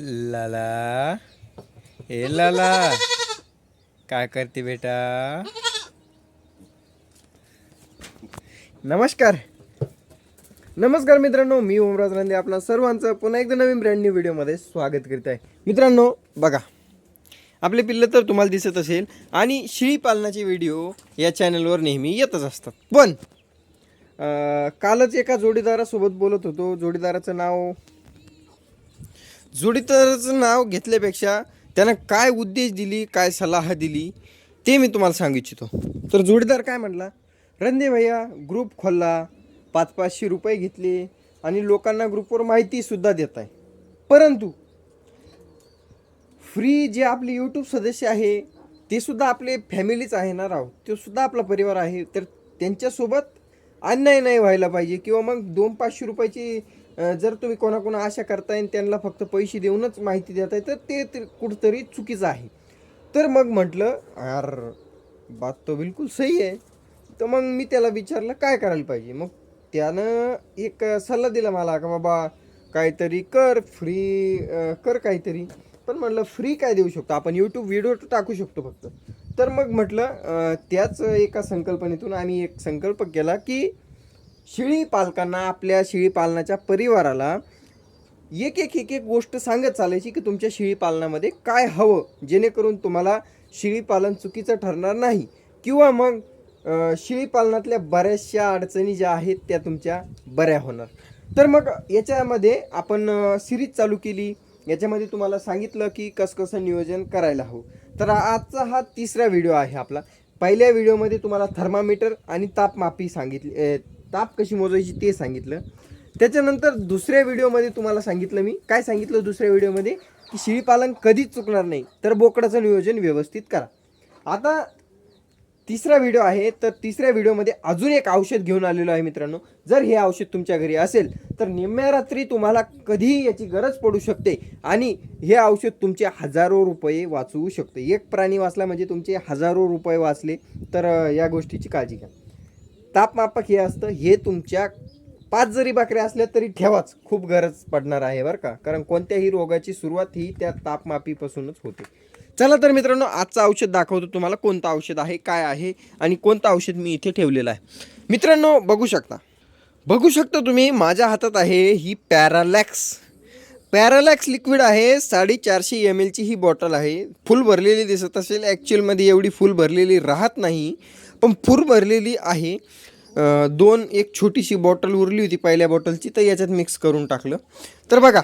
लाला ए लाला काय करते बेटा? नमस्कार. नमस्कार मित्रांनो मी ओमराज रांदे. आपला सर्वांचं पुन्हा एकदा नवीन ब्रँड न्यू व्हिडिओमध्ये स्वागत करीत आहे. मित्रांनो बघा. आपले पिल्लं तर तुम्हाला दिसत असेल आणि शेळी पालनाचे व्हिडिओ या चॅनलवर नेहमी येतच असतात. पण कालच एका जोडीदारासोबत बोलत होतो. जोडीदाराचं नाव जोडीदाराचं नाव घेतल्यापेक्षा त्यानं काय उद्देश दिली काय सलाह दिली ते मी तुम्हाला सांगू इच्छितो. तर जोडीदार काय म्हटला? रंदे भैया ग्रुप खोलला पाच पाचशे रुपये घेतले आणि लोकांना ग्रुपवर माहितीसुद्धा देत आहे. परंतु फ्री जे आपले यूट्यूब सदस्य आहे ते सुद्धा आपले फॅमिलीच आहे ना राव? ते सुद्धा आपला परिवार आहे. तर त्यांच्यासोबत अन्याय नाही व्हायला पाहिजे किंवा मग दोन पाचशे रुपयाची जर तुम्ही कोणाकोणा आशा करताय आणि त्यांना फक्त पैसे देऊनच माहिती देताय तर ते तर कुठंतरी चुकीचं आहे. तर मग म्हटलं यार बात तो बिलकुल सही आहे. तर मग मी त्याला विचारलं काय करायला पाहिजे? मग त्यानं एक सल्ला दिला मला का बाबा काहीतरी कर फ्री कर काहीतरी. पण म्हटलं फ्री काय देऊ शकतो? आपण यूट्यूब व्हिडिओ टाकू शकतो फक्त. तर मग म्हटलं त्याच एका संकल्पनेतून आम्ही एक संकल्प केला की शेळी पालकांना आपल्या शेळी पालनाच्या परिवाराला एक एक एक एक गोष्ट सांगत चालायची की तुमच्या शेळी पालनामध्ये काय हवं जेणेकरून तुम्हाला शेळी पालन चुकीचं ठरणार नाही. किंवा मग शेळी पालनातल्या बऱ्याचशा अडचणी ज्या आहेत त्या तुमच्या बऱ्या होणार. तर मग याच्यामध्ये आपण सिरीज चालू केली. याच्यामध्ये तुम्हाला सांगितलं की कसं कसं नियोजन करायला हवं. तर आजचा हा तिसरा व्हिडिओ आहे आपला. पहिल्या व्हिडिओमध्ये तुम्हाला थर्मामीटर आणि तापमापी सांगितली ताप कशी मोजायची ते सांगितलं. त्याच्यानंतर दुसऱ्या व्हिडिओमध्ये तुम्हाला सांगितलं मी. काय सांगितलं दुसऱ्या व्हिडिओमध्ये? की शेळीपालन कधीच चुकणार नाही तर बोकडाचं नियोजन व्यवस्थित करा. आता तिसरा व्हिडिओ आहे तर तिसऱ्या व्हिडिओमध्ये अजून एक औषध घेऊन आलेलो आहे मित्रांनो. जर हे औषध तुमच्या घरी असेल तर निम्म्या रात्री तुम्हाला कधीही याची गरज पडू शकते आणि हे औषध तुमचे हजारो रुपये वाचवू शकते. एक प्राणी वाचला म्हणजे तुमचे हजारो रुपये वाचले. तर या गोष्टीची काळजी घ्या. तापमापक हे असतं हे तुमच्या पाच जरी बकऱ्या असल्या तरी ठेवाच. खूप गरज पडणार आहे बरं का? कारण कोणत्याही रोगाची सुरुवात ही त्या तापमापीपासूनच होते. चला तर मित्रांनो आजचं औषध दाखवतो तुम्हाला कोणतं औषध आहे काय आहे आणि कोणतं औषध मी इथे ठेवलेलं आहे. मित्रांनो बघू शकता. बघू शकता तुम्ही माझ्या हातात आहे ही पॅरालॅक्स. पॅरालॅक्स लिक्विड आहे साडेचारशे एम एलची ही बॉटल आहे. फुल भरलेली दिसत असेल ॲक्च्युअलमध्ये एवढी फुल भरलेली राहत नाही पण फुल भरलेली आहे. दोन एक छोटीशी बॉटल उरली होती पहिल्या बॉटलची तर याच्यात मिक्स करून टाकलं. तर बघा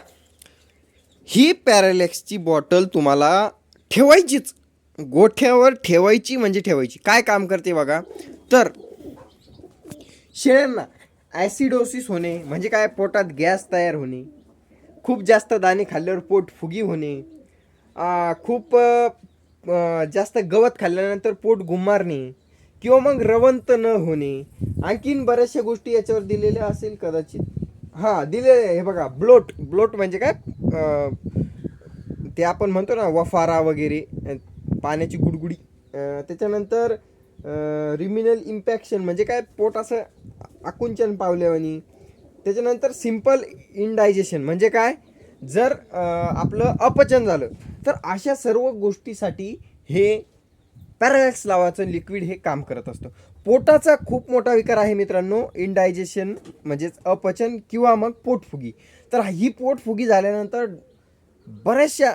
ही पॅरालॅक्सची बॉटल तुम्हाला ठेवायचीच. गोठ्यावर ठेवायची म्हणजे ठेवायची. काय काम करते बघा? तर शेळ्यांना ॲसिडोसिस होणे म्हणजे काय? पोटात गॅस तयार होणे खूप जास्त दाणे खाल्ल्यावर पोट फुगी होणे खूप जास्त गवत खाल्ल्यानंतर पोट गुमारणे किंवा मग रवंत न होणे. आणखीन बऱ्याचशा गोष्टी याच्यावर दिलेल्या असेल कदाचित. हां दिलेले हे बघा ब्लोट. ब्लोट म्हणजे काय? ते आपण म्हणतो ना वफारा वगैरे पाण्याची गुडगुडी. त्याच्यानंतर रिमिनल इम्पॅक्शन म्हणजे काय? पोट असं आकुंचन पावल्यावानी. त्याच्यानंतर सिंपल इनडायजेशन म्हणजे काय? जर आपलं अपचन झालं तर अशा सर्व गोष्टीसाठी हे पॅरालॅक्स लावाचं लिक्विड हे काम करत असतं. पोटाचा खूप मोठा विकार आहे मित्रांनो इनडायजेशन म्हणजेच अपचन किंवा मग पोटफुगी. तर ही पोटफुगी झाल्यानंतर बऱ्याचशा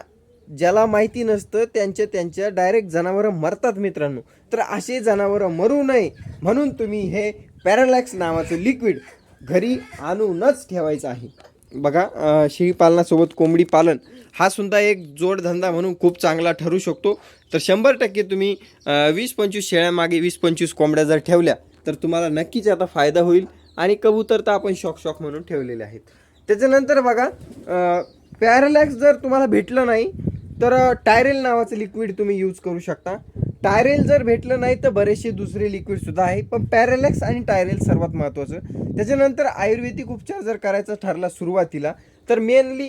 ज्याला माहिती नसतं त्यांच्या त्यांच्या डायरेक्ट जनावरं मरतात मित्रांनो. तर असे जनावरं मरू नये म्हणून तुम्ही हे पॅरालॅक्स नावाचं लिक्विड घरी आणूनच ठेवायचं आहे. बघा शेळीपालनासोबत कोंबडी पालन हा सुद्धा एक जोडधंदा म्हणून खूप चांगला ठरू शकतो. तर शंभर टक्के तुम्ही वीस पंचवीस शेळ्यामागे वीस पंचवीस कोंबड्या जर ठेवल्या तर तुम्हाला नक्कीच आता फायदा होईल आणि कबूतर तर आपण शॉक शॉक म्हणून ठेवलेले आहेत. त्याच्यानंतर बघा पॅरालॅक्स जर तुम्हाला भेटलं नाही तर टायरेल नावाचं लिक्विड तुम्ही यूज करू शकता. टायरेल जर भेटलं नाही तर बरेचसे दुसरे लिक्विडसुद्धा आहे. पण पॅरालॅक्स आणि टायरेल सर्वात महत्त्वाचं त्याच्यानंतर आयुर्वेदिक उपचार जर करायचा ठरला सुरुवातीला तर मेनली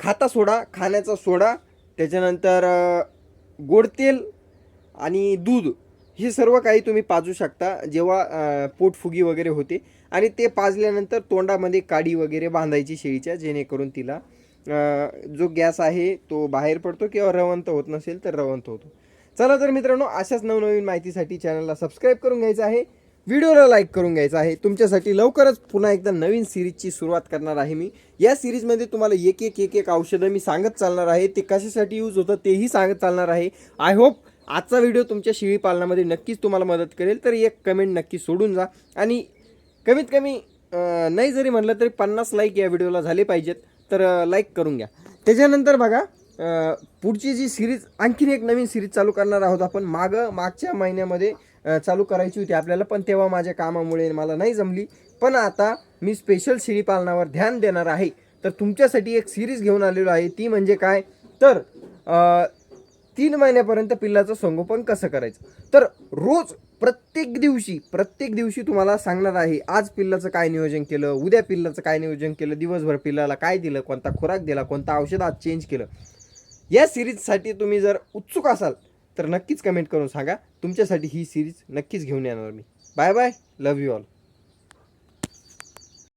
खाता सोडा खाण्याचा सोडा त्याच्यानंतर गोडतेल गोड तेल आणि दूध हे सर्व काही तुम्ही पाजू शकता. जेव्हा पोटफुगी वगैरे होते आणि ते पाजल्यानंतर तोंडामध्ये काडी वगैरे बांधायची शेळीच्या जेणेकरून तिला जो गॅस आहे तो बाहेर पडतो किंवा रवंत होत नसेल तर रवंत होतो. चला तर मित्रांनो अशाच नवनवीन माहितीसाठी चॅनलला सबस्क्राईब करून घ्यायचं आहे. व्हिडिओला लाईक करून घ्यायचं आहे. तुमच्यासाठी लवकरच पुन्हा एकदा नवीन सिरीजची सुरुवात करणार आहे मी. या सिरीजमध्ये तुम्हाला एक एक एक एक औषधं मी सांगत चालणार आहे. ते कशासाठी यूज होतं तेही सांगत चालणार आहे. आय होप आजचा व्हिडिओ तुमच्या शेळी पालनामध्ये नक्कीच तुम्हाला मदत करेल. तर एक कमेंट नक्की सोडून जा. आणि कमीत कमी नाही जरी म्हटलं तरी पन्नास लाईक या व्हिडिओला झाले पाहिजेत. तर लाईक करून घ्या. त्याच्यानंतर बघा पुढची जी सिरीज आणखीन एक नवीन सिरीज चालू करणार आहोत आपण. मागं मागच्या महिन्यामध्ये चालू करायची होती आपल्याला पण तेव्हा माझ्या कामामुळे मला नाही जमली. पण आता मी स्पेशल शेळी पालनावर ध्यान देणार आहे. तर तुमच्यासाठी एक सिरीज घेऊन आलेलो आहे. ती म्हणजे काय? तर तीन महिन्यापर्यंत पिल्लाचं संगोपन कसं करायचं? तर रोज प्रत्येक दिवशी प्रत्येक दिवशी तुम्हाला सांगणार आहे आज पिल्लाचं काय नियोजन केलं उद्या पिल्लाचं काय नियोजन केलं दिवसभर पिल्लाला काय दिलं कोणता खुराक दिला कोणता औषध आज चेंज केलं. या सिरीजसाठी तुम्ही जर उत्सुक असाल तर नक्कीच कमेंट करून सांगा. तुमच्यासाठी ही सिरीज नक्कीच घेऊन येणार मी. Bye bye love you all